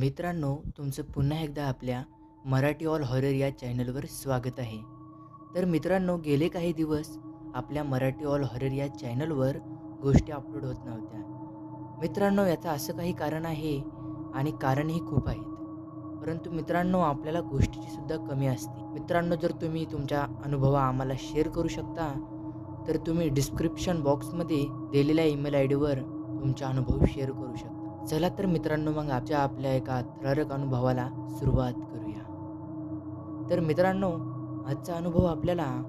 मित्रांनो तुमचं पुन्हा एकदा आपल्या मराठी ऑल हॉरर या चॅनलवर स्वागत आहे. तर मित्रांनो गेले काही दिवस आपल्या मराठी ऑल हॉरर या चॅनलवर गोष्टी अपलोड होत नव्हत्या. मित्रांनो याचं असं काही कारण आहे आणि कारणही खूप आहेत. परंतु मित्रांनो आपल्याला गोष्टीची सुद्धा कमी असते. मित्रांनो जर तुम्ही तुमच्या अनुभव आम्हाला शेअर करू शकता तर तुम्ही डिस्क्रिप्शन बॉक्समध्ये दिलेल्या ईमेल आय डीवर तुमचा अनुभव शेअर करू शकता. चला तर मित्रांनो मग आमच्या आपल्या एका थरारक अनुभवाला सुरुवात करूया. तर मित्रांनो आजचा अनुभव आपल्याला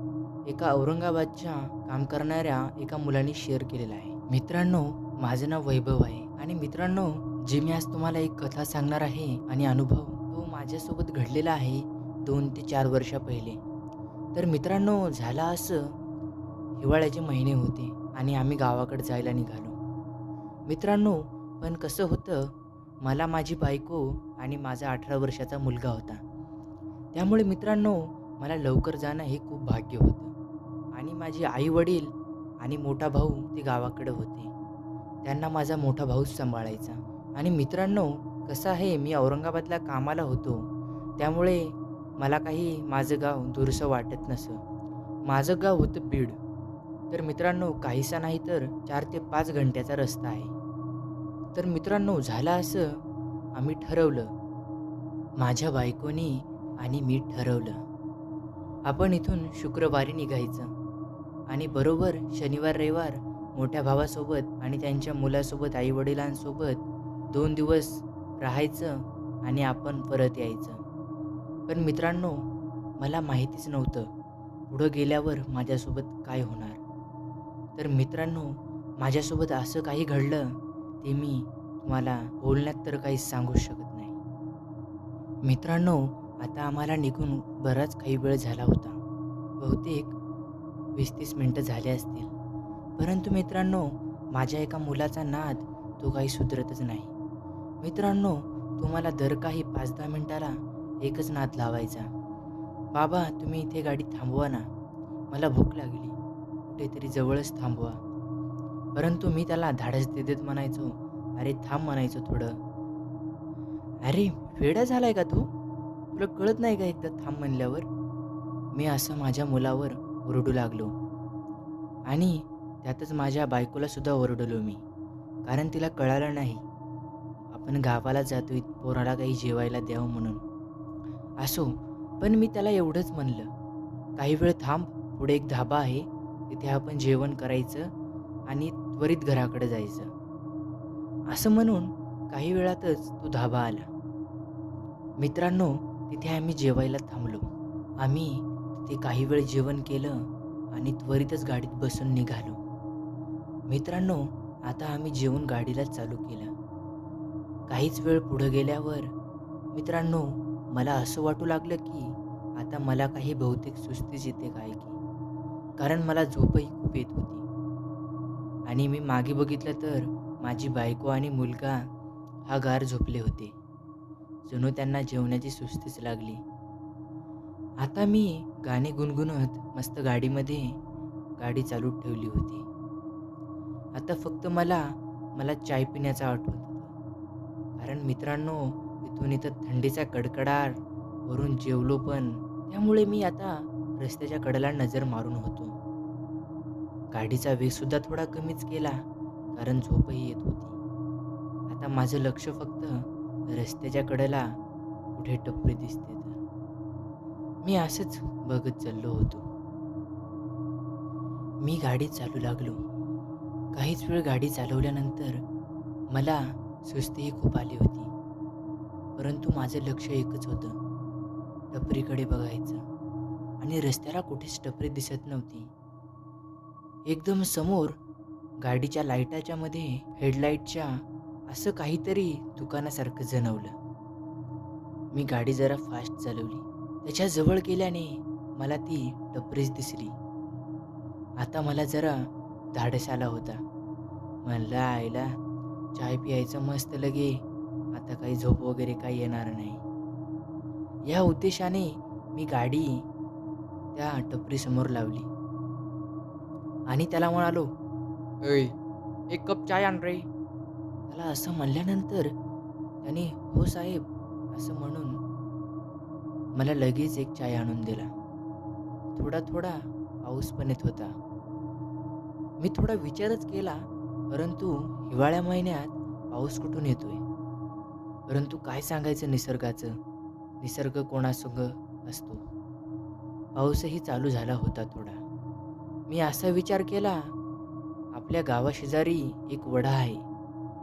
एका औरंगाबादच्या काम करणाऱ्या एका मुलाने शेअर केलेला आहे. मित्रांनो माझं नाव वैभव आहे आणि मित्रांनो जे मी आज तुम्हाला एक कथा सांगणार आहे आणि अनुभव तो माझ्यासोबत घडलेला आहे दोन ते चार वर्षा पहिले. तर मित्रांनो झालं असं हिवाळ्याचे महिने होते आणि आम्ही गावाकडे जायला निघालो. मित्रांनो पण कसं होतं मला माझी बायको आणि माझा अठरा वर्षाचा मुलगा होता. त्यामुळे मित्रांनो मला लवकर जाणं हे खूप भाग्य होतं. आणि माझे आई वडील आणि मोठा भाऊ ते गावाकडे होते. त्यांना माझा मोठा भाऊच सांभाळायचा. आणि मित्रांनो कसं आहे मी औरंगाबादला कामाला होतो. त्यामुळे मला काही माझं गाव दूरसं वाटत नसं. माझं गाव होतं बीड. तर मित्रांनो काहीसा नाही तर चार ते पाच घंट्याचा रस्ता आहे. तर मित्रांनो झालं असं. आम्ही ठरवलं. माझ्या बायकोनी आणि मी ठरवलं. आपण इथून शुक्रवारी निघायचं. आणि बरोबर शनिवार रविवार मोठ्या भावासोबत आणि त्यांच्या मुलासोबत आईवडिलांसोबत दोन दिवस राहायचं आणि आपण परत यायचं. पण मित्रांनो मला माहितीच नव्हतं पुढं गेल्यावर माझ्यासोबत काय होणार. तर मित्रांनो माझ्यासोबत असं काही घडलं ते मी तुम्हाला बोलण्यात तर काही सांगू शकत नाही. मित्रांनो आता आम्हाला निघून बराच काही वेळ झाला होता. बहुतेक वीस तीस मिनटं झाले असतील. परंतु मित्रांनो माझ्या एका मुलाचा नाद तो काही सुधरतच नाही. मित्रांनो तुम्हाला दर काही पाच दहा मिनटाला एकच नाद लावायचा. बाबा तुम्ही इथे गाडी थांबवा ना. मला भूक लागली. कुठेतरी जवळच थांबवा. परंतु मी त्याला धाडस देत देत म्हणायचो अरे थांब म्हणायचो थोडं. अरे वेडा झालाय का तू? तुला कळत नाही का एकदा थांब म्हणल्यावर? मी असं माझ्या मुलावर ओरडू लागलो. आणि त्यातच माझ्या बायकोला सुद्धा ओरडलो मी कारण तिला कळालं नाही. आपण गावाला जातो पोराला काही जेवायला द्यावं म्हणून. असो पण मी त्याला एवढंच म्हणलं. काही वेळ थांब पुढे एक धाबा आहे तिथे आपण जेवण करायचं आणि त्वरित घराकडे जायचं. असं म्हणून काही वेळातच तो धाबा आला. मित्रांनो तिथे आम्ही जेवायला थांबलो. आम्ही तिथे काही वेळ जेवण केलं आणि त्वरितच गाडीत बसून निघालो. मित्रांनो आता आम्ही जेवण गाडीला चालू केलं. काहीच वेळ पुढं गेल्यावर मित्रांनो मला असं वाटू लागलं की आता मला काही बहुतेक सुस्तीच येते काय की. कारण मला झोपही खूप येत होती. आणि मी मागे बघितलं तर माझी बायको आणि मुलगा हा गार झोपले होते. जणू त्यांना जेवणाची सुस्तीच लागली. आता मी गाणे गुणगुणत मस्त गाडीमध्ये गाडी चालू ठेवली होती. आता फक्त मला मला चाय पिण्याचा आठवत होता. कारण मित्रांनो इथून इथं थंडीचा कडकडाट वरून जेवलो पण त्यामुळे मी आता रस्त्याच्या कडेला नजर मारून होतो. गाडीचा वेगसुद्धा थोडा कमीच केला कारण झोपही येत होती. आता माझं लक्ष फक्त रस्त्याच्या कडेला कुठे टपरी दिसते तर. मी असंच बघत चाललो होतो. मी गाडी चालू लागलो. काहीच वेळ गाडी चालवल्यानंतर मला सुस्तीही खूप आली होती. परंतु माझं लक्ष एकच होतं. टपरीकडे बघायचं. आणि रस्त्याला कुठेच टपरी दिसत नव्हती. एकदम समोर गाडीच्या लाईटाच्या मध्ये हेडलाईटच्या असं काहीतरी दुकानासारखं जाणवलं. मी गाडी जरा फास्ट चालवली. त्याच्याजवळ गेल्याने मला ती टपरीच दिसली. आता मला जरा धाडस आला होता. मला आईला चाय प्यायचं मस्त लगे. आता काही झोप वगैरे काही येणार नाही. या उद्देशाने मी गाडी त्या टपरीसमोर लावली. आणि त्याला म्हणालो ऐ एक कप चाय आण रे. त्याला असं म्हणल्यानंतर त्याने हो साहेब असं म्हणून मला लगेच एक चाय आणून दिला. थोडा थोडा पाऊस पण येत होता. मी थोडा विचारच केला परंतु हिवाळ्या महिन्यात पाऊस कुठून येतोय? परंतु काय सांगायचं निसर्गाचं? निसर्ग कोणासंग असतो? पाऊसही चालू झाला होता थोडा. मी असा विचार केला आपल्या गावाशेजारी एक वडा आहे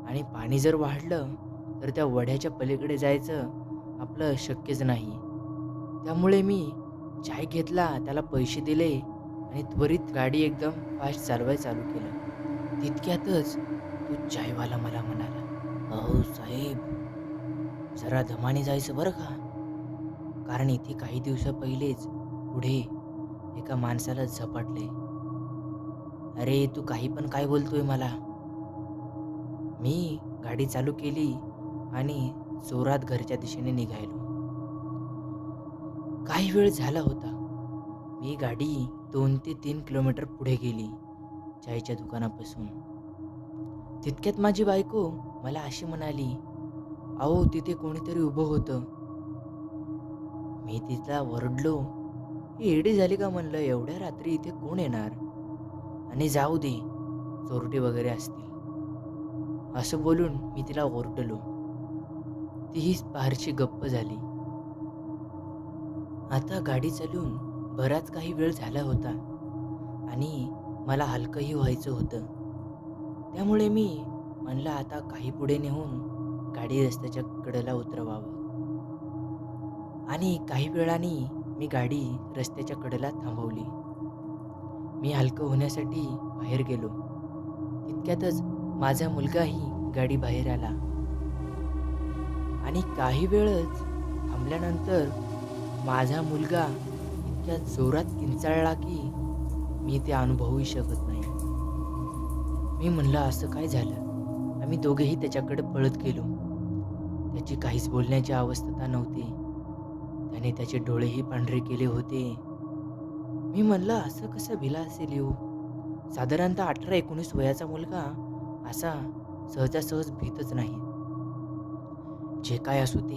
आणि पाणी जर वाढलं तर त्या वड्याच्या पलीकडे जायचं आपलं शक्यच नाही. त्यामुळे मी चाय घेतला त्याला पैसे दिले आणि त्वरित गाडी एकदम फास्ट चालवायला चालू केलं. तितक्यातच तो चायवाला मला म्हणाला अहो साहेब जरा धमाने जायचं बरं का? कारण इथे काही दिवसा पहिलेच पुढे एका माणसाला झपाटले अरे तू काही पण काय बोलतोय मला? मी गाडी चालू केली आणि जोरात घरच्या दिशेने निघायलो. काही वेळ झाला होता. मी गाडी दोन ते तीन किलोमीटर पुढे गेली चायच्या दुकानापासून. तितक्यात माझी बायको मला अशी म्हणाली अहो तिथे कोणीतरी उभं होतं. मी तिथला वरडलो ही एडी झाली का? म्हणलं एवढ्या रात्री इथे कोण येणार? आणि जाऊ दे चोरटे वगैरे असतील. असं बोलून मी तिला ओरडलो. तीही फारशी गप्प झाली. आता गाडी चालून बराच काही वेळ झाला होता आणि मला हलकंही व्हायचं होतं. त्यामुळे मी म्हणलं आता काही पुढे नेऊन गाडी रस्त्याच्या कडेला उतरवावं. आणि काही वेळाने मी गाडी रस्त्याच्या कडेला थांबवली. मी हलकं होण्यासाठी बाहेर गेलो. तितक्यातच माझा मुलगाही गाडी बाहेर आला. आणि काही वेळच थांबल्यानंतर माझा मुलगा इतक्या जोरात किंचाळला की मी ते अनुभवू शकत नाही. मी म्हणलं असं काय झालं? आम्ही दोघेही त्याच्याकडे पळत गेलो. त्याची काहीच बोलण्याची अवस्था नव्हती. त्याने त्याचे डोळेही पांढरे केले होते. मी म्हणलं असं कसं भिला असेल येऊ साधारणतः अठरा एकोणीस वयाचा मुलगा असा सहजासहज भीतच नाही. जे काय असू ते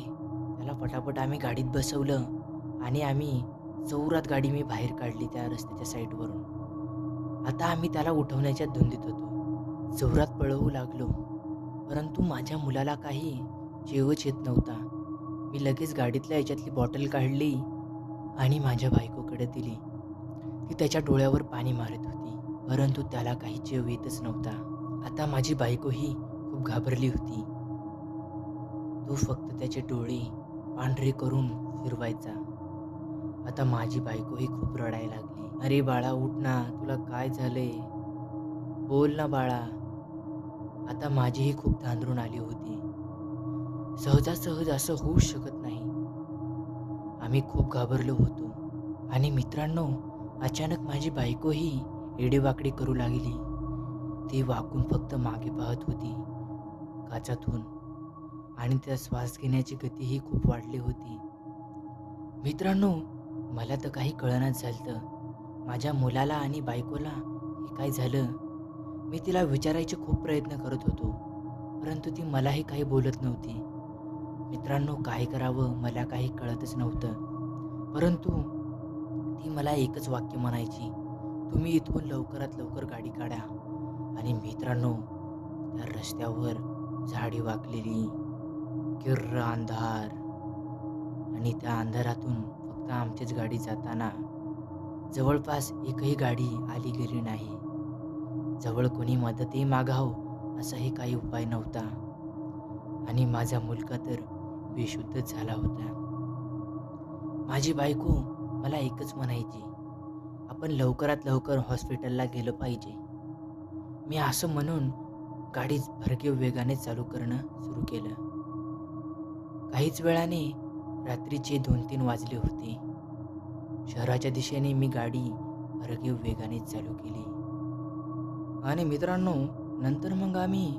त्याला पटापट आम्ही गाडीत बसवलं आणि आम्ही जोरात गाडी मी बाहेर काढली त्या रस्त्याच्या साईडवरून. आता आम्ही त्याला उठवण्याच्या धुंदीत होतो. जोरात पळवू लागलो. परंतु माझ्या मुलाला काही जेवच येत नव्हता. मी लगेच गाडीतल्या याच्यातली बॉटल काढली आणि माझ्या बायकोकडे दिली. ती त्याच्या डोळ्यावर पाणी मारत होती. परंतु त्याला काही जेव येतच नव्हता. आता माझी बायकोही खूप घाबरली होती. तो फक्त त्याचे डोळे पांढरे करून फिरवायचा. आता माझी बायकोही खूप रडायला लागली. अरे बाळा उठ ना. तुला काय झालंय? बोल ना बाळा. आता माझीही खूप धांदरून आली होती. सहजासहज असं होऊच शकत नाही. आम्ही खूप घाबरलो होतो. आणि मित्रांनो अचानक माझी बायकोही एडेवाकडे करू लागली. ती वाकून फक्त मागे पाहत होती काचातून. आणि त्या श्वास घेण्याची गतीही खूप वाढली होती. मित्रांनो मला तर काही कळनाच झालं माझ्या मुलाला आणि बायकोला हे काय झालं? मी तिला विचारायचे खूप प्रयत्न करत होतो परंतु ती मलाही काही बोलत नव्हती. मित्रांनो काय करावं मला काही कळतच नव्हतं. परंतु ती मला एकच वाक्य म्हणायची. तुम्ही इथून लवकरात लवकर गाडी काढा. आणि मित्रांनो त्या रस्त्यावर झाडी वाकलेली. किर्र अंधार. आणि त्या अंधारातून फक्त आमचीच गाडी जाताना जवळपास एकही गाडी आली गेली नाही. जवळ कोणी मदतही मागावं असाही काही उपाय नव्हता. आणि माझा मुलगा तर बेशुद्धच झाला होता. माझी बायको मला एकच म्हणायची आपण लवकरात लवकर हॉस्पिटलला गेलं पाहिजे. मी असं म्हणून गाडी भरगेव वेगाने चालू करणं सुरू केलं. काहीच वेळाने रात्रीचे दोन तीन वाजले होते. शहराच्या दिशेने मी गाडी भरगेव वेगाने चालू केली. आणि मित्रांनो नंतर मग आम्ही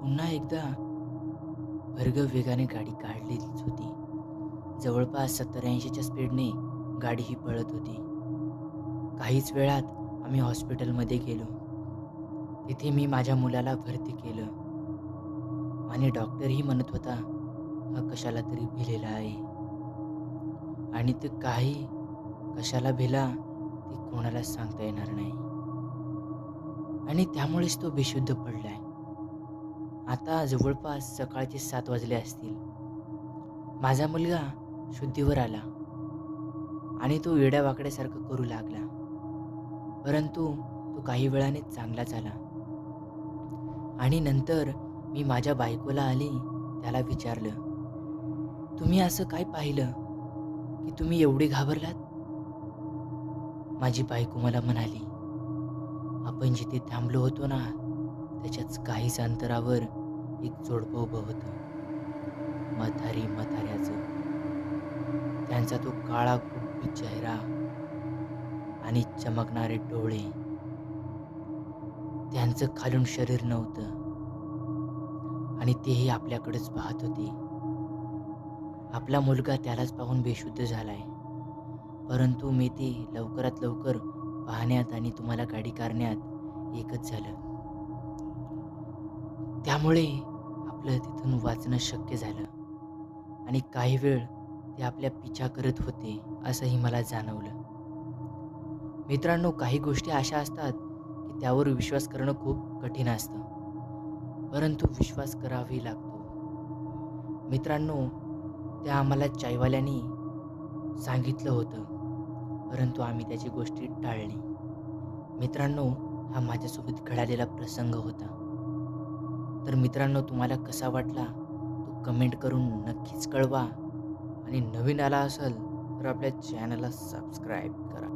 पुन्हा एकदा भरगव वेगाने गाडी काढलीच होती. जवळपास सत्तर ऐंशीच्या स्पीडने गाडीही पळत होती. काहीच वेळात आम्ही हॉस्पिटलमध्ये गेलो. तिथे मी माझ्या मुलाला भरती केलं. आणि डॉक्टरही म्हणत होता हा कशाला तरी भिलेला आहे. आणि ते काही कशाला भिला ते कोणाला सांगता येणार नाही. आणि त्यामुळेच तो बेशुद्ध पडलाय. आता जवळपास सकाळचे सात वाजले असतील. माझा मुलगा शुद्धीवर आला. आणि तो वेड्या वाकड्यासारखं करू लागला. परंतु तो काही वेळाने चांगला झाला. आणि नंतर मी माझ्या बायकोला आली त्याला विचारलं तुम्ही असं काय पाहिलं? की तुम्ही एवढे घाबरलात? माझी बायको मला म्हणाली आपण जिथे थांबलो होतो ना त्याच्याच काहीच अंतरावर एक जोडपं उभं होतं. म्हातारी म्हाताऱ्याचं. त्यांचा तो काळा गुप्पी चेहरा आणि चमकणारे डोळे. त्यांचं खालून शरीर नव्हतं. आणि तेही आपल्याकडेच पाहत होते. आपला मुलगा त्यालाच पाहून बेशुद्ध झालाय. परंतु मी ते लवकरात लवकर पाहण्यात आणि तुम्हाला गाडी करण्यात एकच झालं. त्यामुळे आपलं तिथून वाचणं शक्य झालं. आणि काही वेळ ते आपल्या पिछा करत होते असंही मला जाणवलं. मित्रांनो काही गोष्टी अशा असतात की त्यावर विश्वास करणं खूप कठीण असतं. परंतु विश्वास करावी लागतो. मित्रांनो त्या आम्हाला चायवाल्यांनी सांगितलं होतं परंतु आम्ही त्याची गोष्टी टाळली. मित्रांनो हा माझ्यासोबत घडलेला प्रसंग होता. तर मित्रांनो तुम्हाला कसा वाटला? तो कमेंट करून नक्कीच कळवा. आणि नवीन आला असेल तर आपल्या चॅनलला सबस्क्राईब करा.